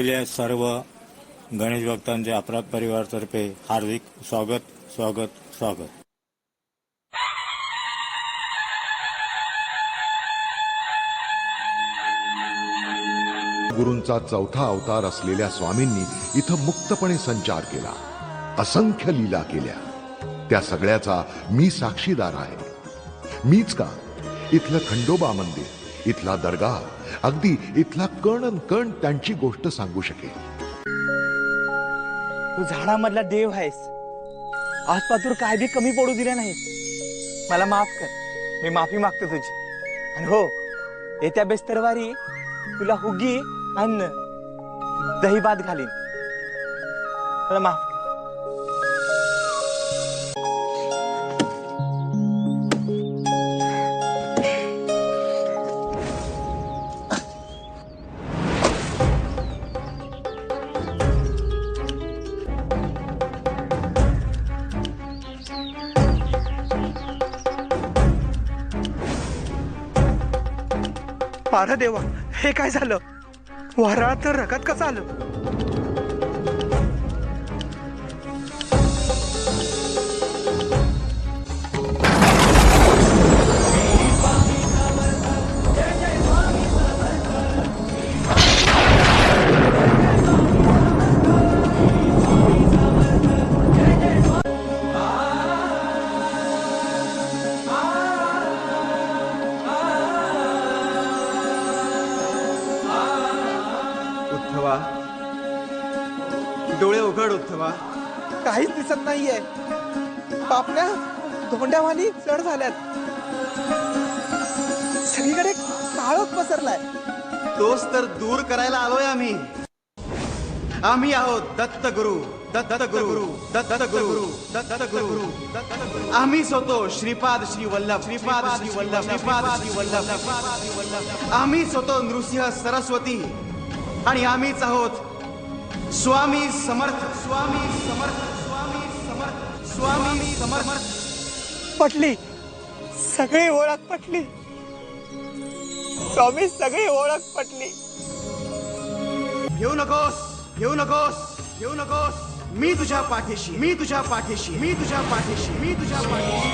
गेल्या सर्व गणेश भक्तांचे अपराध परिवारतर्फे हार्दिक स्वागत स्वागत स्वागत. गुरूंचा चौथा अवतार असलेल्या स्वामींनी इथं मुक्तपणे संचार केला. असंख्य लीला केल्या. त्या सगळ्याचा मी साक्षीदार आहे. मीच का? इथलं खंडोबा मंदिर. इथला दर्गा अगदी इथला कण अन कण त्यांची गोष्ट सांगू शकेल. तू झाडामधला देव आहेस. आजपासून काय बी कमी पडू दिले नाहीस. मला माफ कर. मी माफी मागतो तुझी. आणि हो येत्या बेस्तरवारी तुला हुगी अन्न दही भात घालीन. मला माफ पारदेवा हे काय झालं? वराळ तर रगत कसं आलं? उद्धवा डोळे उघड उद्धवा काहीच दिसत नाहीये. पापण्या धोंड्यावानी चढ झाल्यात. सगळीकडे काळोख पसरलाय. तोच तर दूर करायला आलोय आम्ही. आम्ही आहोत दत्त गुरु दत्त गुरु दत्त गुरु दत्त गुरु दत्त आम्हीच होतो श्रीपाद श्री वल्लभ श्रीपाद श्री वल्लभ श्रीपाद श्री वल्लभ. श्रीपाद श्री वल्लभ आम्हीच होतो नृसिंह सरस्वती. आणि आम्हीच आहोत. स्वामी समर्थ स्वामी समर्थ स्वामी समर्थ स्वामी समर्थ. पटली. सगळी ओळख पटली. स्वामी सगळी ओळख पटली. घेऊ नकोस घेऊ नकोस घेऊ नकोस. मी तुझ्या पाठीशी मी तुझ्या पाठीशी मी तुझ्या पाठीशी मी तुझ्या पाठीशी.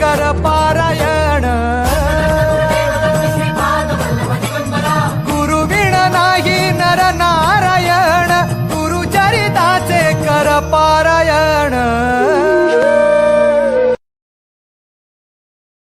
कर पारायण. गुरु विण नाही नर नारायण. गुरु चरिताचे कर पारायण